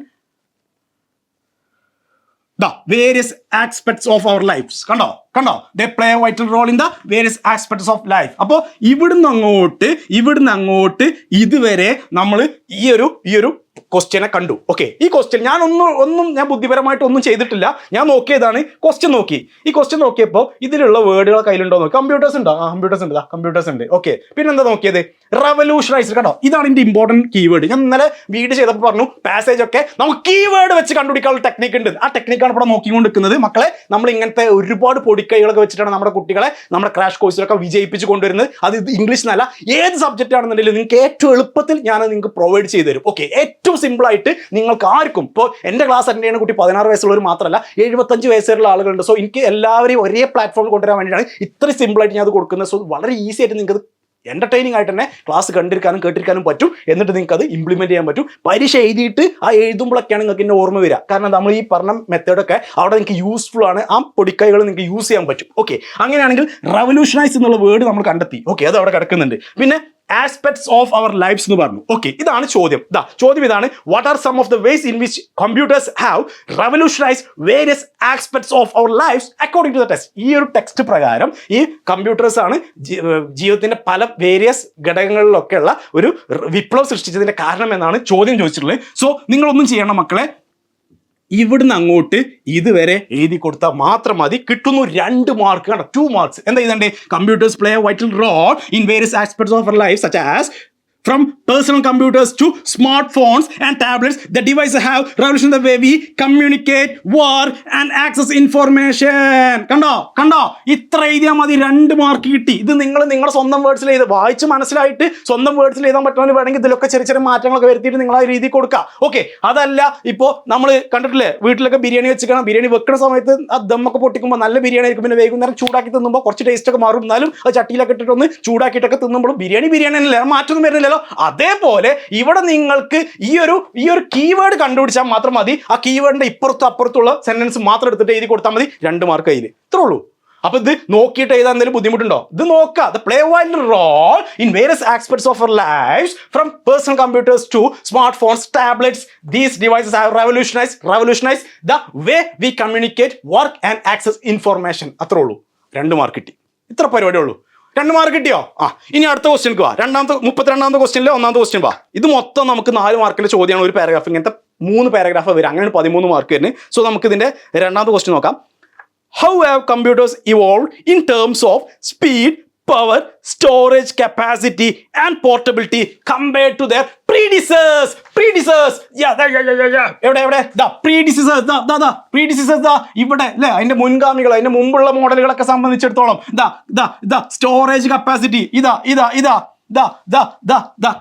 Speaker 1: the various aspects of our life കണ്ടോ? കണ്ടോ? They play vital role in the various aspects of life അപ്പോൾ ഇവിടുന്ന് അങ്ങോട്ട് ഇവിടുന്ന് അങ്ങോട്ട് ഇതുവരെ നമ്മൾ ഈ ഒരു ഈ ഒരു ക്വസ്റ്റ്യനെ കണ്ടു. ഓക്കെ ഈ ക്വസ്റ്റ്യൻ ഞാൻ ഒന്നും ഒന്നും ഞാൻ ബുദ്ധിപരമായിട്ട് ഒന്നും ചെയ്തിട്ടില്ല. ഞാൻ നോക്കിയതാണ്. ക്വസ്റ്റ്യൻ നോക്കി. ഈ ക്വസ്റ്റ്യൻ നോക്കിയപ്പോൾ ഇതിലുള്ള വേർഡുകൾ കയ്യിലുണ്ടോ നോക്കി. കമ്പ്യൂട്ടേഴ്സ് ഉണ്ടോ? ആ കമ്പ്യൂട്ടേഴ്സ് ഉണ്ട്. കമ്പ്യൂട്ടേഴ്സ് ഉണ്ട്. ഓക്കെ പിന്നെ എന്താ നോക്കിയത്? റവല്യൂഷണൈസ് കേട്ടോ ഇതാണ് ഇതിന്റെ ഇമ്പോർട്ടന്റ് കീവേഡ് ഞാൻ ഇന്നലെ വീഡ് ചെയ്തപ്പോൾ പറഞ്ഞു പാസേജ് ഒക്കെ നമുക്ക് കീവേഡ് വെച്ച് കണ്ടുപിടിക്കാനുള്ള ടെക്നിക്ക് ഉണ്ട്. ആ ടെക്നിക്കാണ് ഇവിടെ നോക്കിക്കൊണ്ട് നിൽക്കുന്നത് മക്കളെ നമ്മൾ ഇങ്ങനത്തെ ഒരുപാട് പൊടിക്കൈകളൊക്കെ വെച്ചിട്ടാണ് നമ്മുടെ കുട്ടികളെ നമ്മുടെ ക്രാഷ് കോഴ്സിലൊക്കെ വിജയിപ്പിച്ച് കൊണ്ടുവരുന്നത്. അത് ഇംഗ്ലീഷ് എന്നല്ല ഏത് സബ്ജക്റ്റ് ആണെന്നുണ്ടെങ്കിലും നിങ്ങൾക്ക് ഏറ്റവും എളുപ്പത്തിൽ ഞാൻ നിങ്ങൾക്ക് പ്രൊവൈഡ് ചെയ്തു തരും ഓക്കെ ഏറ്റവും സിമ്പിൾ ആയിട്ട് നിങ്ങൾക്ക് ആർക്കും ഇപ്പോൾ എന്റെ ക്ലാസ് അറ്റൻഡ് ചെയ്യുന്ന കുട്ടി പതിനാറ് വയസ്സുള്ളവർ മാത്രമല്ല എഴുപത്തഞ്ച് വയസ്സുള്ള ആളുകളുണ്ട്. സോ എനിക്ക് എല്ലാവരെയും ഒരേ പ്ലാറ്റ്ഫോമിൽ കൊണ്ടുവരാൻ വേണ്ടിയിട്ടാണ് ഇത്ര സിമ്പിളായിട്ട് ഞാൻ അത് കൊടുക്കുന്നത്. സോ വളരെ ഈസി ആയിട്ട് നിങ്ങൾക്ക് എന്റർടൈനിങ് ആയിട്ട് തന്നെ ക്ലാസ് കണ്ടിരിക്കാനും കേട്ടിരിക്കാനും പറ്റും. എന്നിട്ട് നിങ്ങൾക്ക് അത് ഇംപ്ലിമെന്റ് ചെയ്യാൻ പറ്റും. പരീക്ഷ എഴുതിയിട്ട് ആ എഴുതുമ്പോഴൊക്കെയാണ് നിങ്ങൾക്ക് എന്നെ ഓർമ്മ വരിക. കാരണം നമ്മൾ ഈ പറഞ്ഞ മെത്തേഡൊക്കെ അവിടെ നിങ്ങൾക്ക് യൂസ്ഫുൾ ആണ്. ആ പൊടിക്കൈകൾ നിങ്ങൾക്ക് യൂസ് ചെയ്യാൻ പറ്റും. ഓക്കെ അങ്ങനെയാണെങ്കിൽ റവല്യൂഷനൈസ് എന്നുള്ള വേർഡ് നമ്മൾ കണ്ടെത്തി. ഓക്കെ അത് അവിടെ കിടക്കുന്നുണ്ട്. പിന്നെ ആസ്പെക്ട്സ് ഓഫ് അവർ ലൈഫ്സ് എന്ന് പറഞ്ഞു. ഓക്കെ ഇതാണ് ചോദ്യം. ഇതാ ചോദ്യം ഇതാണ്. What are some of the ways in which computers have revolutionise various aspects of our lifes according to the text ഈ ഒരു ടെക്സ്റ്റ് പ്രകാരം ഈ കമ്പ്യൂട്ടേഴ്സ് ആണ് ജീവിതത്തിന്റെ പല വേരിയസ് ഘടകങ്ങളിലൊക്കെയുള്ള ഒരു വിപ്ലവം സൃഷ്ടിച്ചതിന്റെ കാരണം എന്നാണ് ചോദ്യം ചോദിച്ചിട്ടുള്ളത്. സോ നിങ്ങളൊന്നും ചെയ്യണം മക്കളെ. ഇവിടുന്ന് അങ്ങോട്ട് ഇതുവരെ എഴുതി കൊടുത്താൽ മാത്രം മതി. കിട്ടുന്നു രണ്ട് മാർക്ക് കണ്ടോ ടു മാർക്സ് എന്താ ഇതണ്ടേ computers play vital role in various aspects of life such as from personal computers to smartphones and tablets, the devices have have the way we communicate, work and access information. കണ്ടോ? കണ്ടോ? ഇത്ര എഴുതിയാൽ മതി. രണ്ട് mark കിട്ടി. ഇത് നിങ്ങൾ നിങ്ങളുടെ സ്വന്തം വേർഡ്സിൽ എഴുതി വായിച്ച് മനസ്സിലായിട്ട് സ്വന്തം വേർഡ്സിൽ എഴുതാൻ പറ്റുന്നവർ വേണമെങ്കിൽ ഇതിലൊക്കെ ചെറിയ ചെറിയ മാറ്റങ്ങളൊക്കെ വരുത്തിയിട്ട് നിങ്ങൾ ആ രീതി കൊടുക്കുക. ഓക്കെ അതല്ല ഇപ്പോൾ നമ്മൾ കണ്ടിട്ടില്ലേ? വീട്ടിലൊക്കെ ബിരിയാണി വെച്ചിരിക്കണം. ബിരിയാണി വെക്കുന്ന സമയത്ത് ആ ദമ്മൊക്കെ പൊട്ടിക്കുമ്പോൾ നല്ല ബിരിയാണി ആയിരിക്കും. പിന്നെ വൈകുന്നേരം ചൂടാക്കി തിന്നുമ്പോൾ കുറച്ച് ടേസ്റ്റ് ഒക്കെ മാറും. എന്നാലും അത് ചട്ടിയിലൊക്കെ ഇട്ടിട്ടൊന്ന് ചൂടാക്കിയിട്ടൊക്കെ തിന്നുമ്പോഴും ബിരിയാണി ബിരിയാണി അല്ലേ. മാറ്റൊന്നും വരുന്നില്ലല്ലോ. അതേപോലെ ഇവിടെ നിങ്ങൾക്ക് ഈ ഒരു ഈ ഒരു കീവേഡ് കണ്ടുപിടിച്ചാൽ മാത്രം മതി. ആ കീവേഡിന്റെ ഇപ്പുറത്തും അപ്പുറത്തുള്ള സെന്റൻസ് മാത്രം എടുത്തിട്ട് എഴുതി കൊടുത്താൽ മതി രണ്ട് മാർക്ക് കയ്യിൽ ഇത്രേ ഉള്ളൂ. അപ്പൊ ഇത് നോക്കിയിട്ട് എഴുതാൻ എന്തെങ്കിലും ബുദ്ധിമുട്ടുണ്ടോ? ഇത് നോക്കാം the play wild role in various aspects of life from personal computers to smart phones tablets these devices have revolutionise revolutionise the way we communicate work and access information അത്രേ ഉള്ളൂ. രണ്ട് മാർക്ക് കിട്ടി. ഇത്ര പരിപാടിയേ ഉള്ളൂ. രണ്ട് മാർക്ക് കിട്ടിയോ? ആ ഇനി അടുത്ത ക്വസ്റ്റ്യൻ വാ. രണ്ടാമത്തെ മുപ്പത്തിരണ്ടാമത്തെ ക്വസ്റ്റ്യനിലെ ഒന്നാമത്തെ ക്വസ്റ്റ്യൻ വാ. ഇത് മൊത്തം നമുക്ക് നാല് മാർക്കിന്റെ ചോദ്യമാണ്. ഒരു പാരഗ്രാഫ് ഇങ്ങനത്തെ മൂന്ന് പാരഗ്രാഫ് വരും. അങ്ങനെ പതിമൂന്ന് മാർക്ക് വരുന്നത് സോ നമുക്ക് ഇതിന്റെ രണ്ടാമത്തെ ക്വസ്റ്റ്യൻ നോക്കാം. How have computers evolve in terms of speed power storage capacity and portability compared to their predecessors predecessors എവിടെ എവിടെ? ദാ പ്രീഡിസേഴ്സ് ദാ ദാ ദാ പ്രീഡിസേഴ്സ് ദാ ഇവിടെ അല്ലേ? അതിന്റെ മുൻഗാമികൾ അതിന്റെ മുമ്പുള്ള മോഡലുകളൊക്കെ സംബന്ധിച്ചിടത്തോളം ദാ ദാ ദാ സ്റ്റോറേജ് കപ്പാസിറ്റി ഇതാ ഇതാ ഇതാ.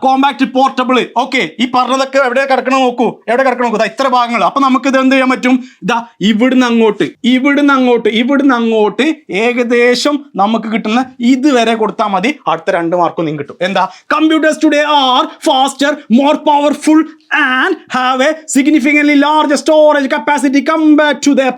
Speaker 1: കോമ്പാക്ട് പോർട്ടബിൾ ഓക്കെ ഈ പറഞ്ഞതൊക്കെ എവിടെ കിടക്കണം നോക്കൂ. എവിടെ കിടക്കണം നോക്കൂ. ദാ ഇത്ര ഭാഗങ്ങൾ. അപ്പൊ നമുക്ക് ഇത് എന്ത് ചെയ്യാൻ പറ്റും? ദാ ഇവിടുന്ന് അങ്ങോട്ട് ഇവിടുന്ന് അങ്ങോട്ട് ഇവിടുന്ന് അങ്ങോട്ട് ഏകദേശം നമുക്ക് കിട്ടുന്ന ഇതുവരെ കൊടുത്താൽ മതി. അടുത്ത രണ്ട് മാർക്കും നിങ്ങൾക്ക് കിട്ടും. എന്താ? Computers today are faster more powerful and have a significantly large storage capacity compare to their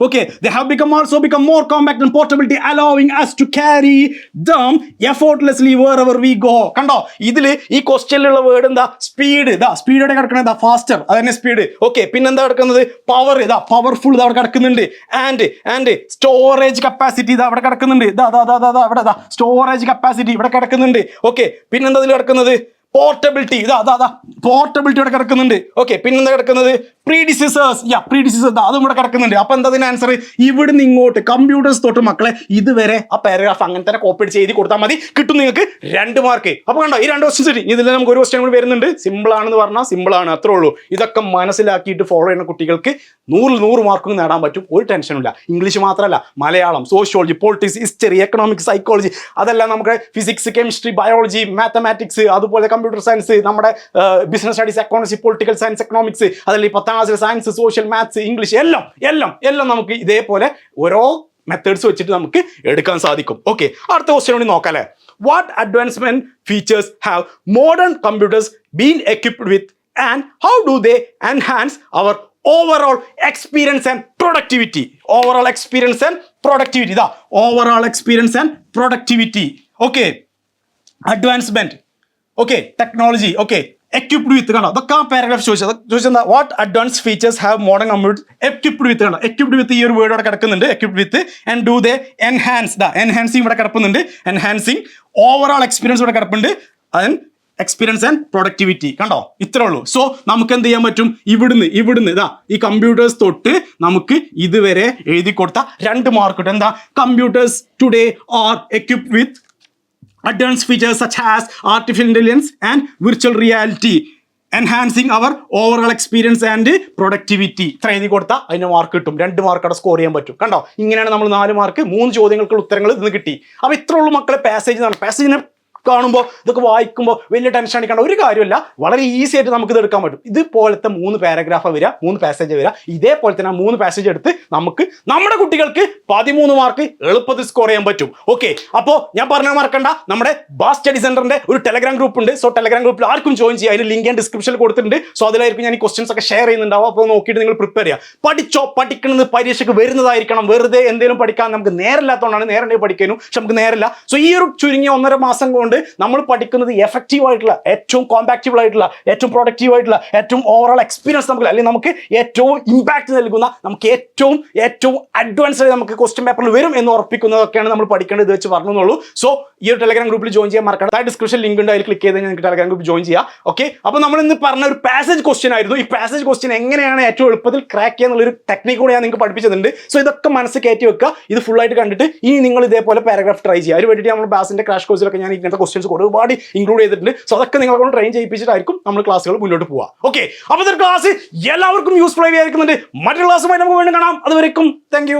Speaker 1: okay they have become also become more compact portability allowing us to carry them carry them where our we go കണ്ടോ? ഇതിൽ ഈ ക്വസ്റ്റ്യനിലുള്ള word എന്താ? Speed ഇതാ സ്പീഡോടെ കിടക്കുന്നത് faster തന്നെ speed okay പിന്നെന്താ കിടക്കുന്നത്? Power ഇതാ പവർഫുൾ ഇതാ അവിടെ കിടക്കുന്നുണ്ട്. ആൻഡ് ആൻഡ് സ്റ്റോറേജ് കപ്പാസിറ്റി ഇതാ അവിടെ കിടക്കുന്നുണ്ട്. ഇതാ അതാ അതാ അതാ അവിടെ സ്റ്റോറേജ് കപ്പാസിറ്റി ഇവിടെ കിടക്കുന്നുണ്ട്. ഓക്കെ പിന്നെന്താ ഇതിൽ കിടക്കുന്നത്? പോർട്ടബിലിറ്റി ഇതാ അതാ അതാ പോർട്ടബിലിറ്റി ഇവിടെ കിടക്കുന്നുണ്ട്. ഓക്കെ പിന്നെന്താ കിടക്കുന്നത്? പ്രീഡിസിസേഴ്സ് യാ പ്രീഡിസിസേഴ്സ് അതും ഇവിടെ കിടക്കുന്നുണ്ട്. അപ്പൊ എന്താ അതിന് ആൻസർ ഇവിടുന്ന് ഇങ്ങോട്ട് കമ്പ്യൂട്ടേഴ്സ് തൊട്ട് മക്കളെ ഇതുവരെ ആ പാരഗ്രാഫ് അങ്ങനെ തന്നെ കോപ്പി അടിച്ച് എഴുതി കൊടുത്താൽ മതി. കിട്ടും നിങ്ങൾക്ക് രണ്ട് മാർക്ക് അപ്പൊ കണ്ടോ ഈ രണ്ട് ക്വസ്റ്റ്യൻസ് ഇതിൽ നമുക്ക് ഒരു ക്വസ്റ്റ്യൻ കൂടി വരുന്നുണ്ട്. സിമ്പിൾ ആണെന്ന് പറഞ്ഞാൽ സിമ്പിൾ ആണ് അത്രേ ഉള്ളൂ. ഇതൊക്കെ മനസ്സിലാക്കിയിട്ട് ഫോളോ ചെയ്യുന്ന കുട്ടികൾക്ക് നൂറിൽ നൂറ് മാർക്കും നേടാൻ പറ്റും. ഒരു ടെൻഷനില്ല ഇംഗ്ലീഷ് മാത്രമല്ല Malayalam sociology politics history economics psychology അതെല്ലാം നമുക്ക് ഫിസിക്സ് കെമിസ്ട്രി ബയോളജി മാത്തമാറ്റിക്സ് അതുപോലെ കമ്പ്യൂട്ടർ സയൻസ് നമ്മുടെ business studies accountancy political science economics അതല്ല പത്താം ക്ലാസ്സിലെ സയൻസ് സോഷ്യൽ മാത്സ് ഇംഗ്ലീഷ് എല്ലാം എല്ലാം എല്ലാം നമുക്ക് ഇതേപോലെ ഓരോ മെത്തേഡ്സ് വെച്ചിട്ട് നമുക്ക് എടുക്കാൻ സാധിക്കും. ഓക്കെ അടുത്ത ക്വസ്റ്റ്യൻ കൂടി നോക്കാം അല്ലേ? What advancement features have modern computers been equipped with and how do they enhance our overall experience and productivity overall experience and productivity ഇതാ overall experience and productivity okay advancement okay technology okay equipped with കണ്ടോ? അതൊക്കെ ആ paragraph ചോദിച്ചത്. ചോദിച്ചത് what advance features have modern computer equipped with കണ്ടോ? Equipped with ഈ ഒരു word അവിടെ കിടക്കുന്നുണ്ട്. Equipped with and do they enhance the enhancing ഇവിടെ കിടക്കുന്നുണ്ട് എൻഹാൻസിങ് ഓവറോൾ എക്സ്പീരിയൻസ് ഇവിടെ കിടപ്പുണ്ട്. അതിന് എക്സ്പീരിയൻസ് ആൻഡ് പ്രൊഡക്ടിവിറ്റി കണ്ടോ? ഇത്രേ ഉള്ളൂ. സോ നമുക്ക് എന്ത് ചെയ്യാൻ പറ്റും? ഇവിടുന്ന് ഇവിടുന്ന് ഇതാ ഈ കമ്പ്യൂട്ടേഴ്സ് തൊട്ട് നമുക്ക് ഇതുവരെ എഴുതി കൊടുത്ത രണ്ട് മാർക്ക് എന്താ? Computers today are equipped with advanced features such as artificial intelligence and virtual reality enhancing our overall experience and productivity ഇത്ര എഴുതി കൊടുത്താൽ അതിന് മാർക്ക് കിട്ടും. രണ്ട് മാർക്ക് അവിടെ സ്കോർ ചെയ്യാൻ പറ്റും. കണ്ടോ? ഇങ്ങനെയാണ് നമ്മൾ നാല് മാർക്ക് മൂന്ന് ചോദ്യങ്ങൾക്കുള്ള ഉത്തരങ്ങൾ ഇന്ന് കിട്ടി. അപ്പോൾ ഇത്രയുള്ള മക്കളെ പാസേജ് പാസേജിനെ കാണുമ്പോൾ ഇതൊക്കെ വായിക്കുമ്പോൾ വലിയ ടെൻഷൻ അടിക്കേണ്ട ഒരു കാര്യമില്ല വളരെ ഈസി ആയിട്ട് നമുക്ക് ഇത് എടുക്കാൻ പറ്റും. ഇതുപോലത്തെ മൂന്ന് പാരഗ്രാഫ് വരിക മൂന്ന് പാസേജ് വരിക ഇതേപോലെ തന്നെ മൂന്ന് പാസേജ് എടുത്ത് നമുക്ക് നമ്മുടെ കുട്ടികൾക്ക് പതിമൂന്ന് മാർക്ക് എളുപ്പത്തിൽ സ്കോർ ചെയ്യാൻ പറ്റും. ഓക്കെ അപ്പോൾ ഞാൻ പറഞ്ഞാൽ മറക്കണ്ട. നമ്മുടെ ബാസ് സ്റ്റഡി സെന്ററിന്റെ ഒരു ടെലഗ്രാം ഗ്രൂപ്പ് ഉണ്ട്. സോ ടെലഗ്രാം ഗ്രൂപ്പിൽ ആർക്കും ജോയിൻ ചെയ്യാം. അതിന് ലിങ്ക് ഞാൻ ഡിസ്ക്രിപ്ഷനിൽ കൊടുത്തിട്ടുണ്ട്. സോ അതിലായിരിക്കും ഞാൻ ഈ ക്വസ്റ്റൻസ് ഒക്കെ ഷെയർ ചെയ്യുന്നുണ്ടാവും അപ്പോൾ നോക്കിയിട്ട് നിങ്ങൾ പ്രിപ്പയർ ചെയ്യുക. പഠിച്ചോ? പഠിക്കുന്നത് പരീക്ഷയ്ക്ക് വരുന്നതായിരിക്കണം. വെറുതെ എന്തെങ്കിലും പഠിക്കാൻ നമുക്ക് നേരമില്ലാത്തതുകൊണ്ടാണ് നേരെ പഠിക്കാനും പക്ഷെ നമുക്ക് നേരമില്ല. സോ ഈ ഒരു ചുരുങ്ങിയ ഒന്നര മാസം കൊണ്ട് നമ്മൾ പഠിക്കുന്നത് എഫക്റ്റീവ് ആയിട്ടുള്ള ഏറ്റവും കോമ്പാക്റ്റീവ് ആയിട്ടുള്ള ഏറ്റവും പ്രൊഡക്റ്റീവ് ആയിട്ടുള്ള ഏറ്റവും ഓവറോൾ എക്സ്പീരിയൻസ് നമുക്ക് അല്ലെങ്കിൽ നമുക്ക് ഏറ്റവും ഇമ്പാക്ട് നൽകുന്ന നമുക്ക് ഏറ്റവും ഏറ്റവും അഡ്വാൻസ് ആയി നമുക്ക് ക്വസ്റ്റ്യൻ പേപ്പറിൽ വരും എന്ന് ഉറപ്പിക്കുന്നതൊക്കെയാണ് നമ്മൾ പഠിക്കേണ്ടത് വെച്ച് പറഞ്ഞുള്ളൂ സോ ഈ ഒരു ടെലഗ്രാം ഗ്രൂപ്പിൽ ജോയിൻ ചെയ്യാൻ മറക്കണം ആ ഡിസ്ക്രിപ്ഷൻ ലിങ്ക് ഉണ്ട് അതിൽ ക്ലിക്ക് ചെയ്ത് നിങ്ങൾക്ക് ടെലഗ്രാം ഗ്രൂപ്പ് ജോയിൻ ചെയ്യാം. ഓക്കെ അപ്പോൾ നമ്മൾ ഇന്ന് പറഞ്ഞ ഒരു പാസേജ് ക്വസ്റ്റ്യൻ ആയിരുന്നു. ഈ പാസേജ് ക്വസ്റ്റ്യൻ എങ്ങനെയാണ് ഏറ്റവും എളുപ്പത്തിൽ ക്രാക്ക് ചെയ്യുക ടെക്നിക് കൂടെ ഞാൻ നിങ്ങൾക്ക് പഠിപ്പിച്ചിട്ടുണ്ട്. സോ ഇതൊക്കെ മനസ്സിൽ കയറ്റി വെക്കുക. ഇത് ഫുൾ ആയിട്ട് കണ്ടിട്ട് ഇനി നിങ്ങൾ ഇതേപോലെ പാരഗ്രാഫ് ട്രൈ ചെയ്യുക. അതിന് വേണ്ടിയിട്ട് നമ്മൾ ബാസിന്റെ ക്രാഷ് കോഴ്സിലൊക്കെ ഞാൻ ഇങ്ങനത്തെ ക്വസ്റ്റ്യൻസ് ഒരുപാട് ഇൻക്ലൂഡ് ചെയ്തിട്ടുണ്ട്. സോ അതൊക്കെ നിങ്ങളെ കൊണ്ട് ട്രെയിൻ ചെയ്യിപ്പിച്ചിട്ടായിരിക്കും നമ്മൾ ക്ലാസ്സുകൾ മുന്നോട്ട് പോവുക. ഓക്കെ അപ്പോൾ ക്ലാസ് എല്ലാവർക്കും യൂസ്ഫുൾ ആയി ആയിരിക്കുന്നുണ്ട്. മറ്റൊരു ക്ലാസ്സുമായി നമുക്ക് വീണ്ടും കാണാം. അതുവരെക്കും താങ്ക്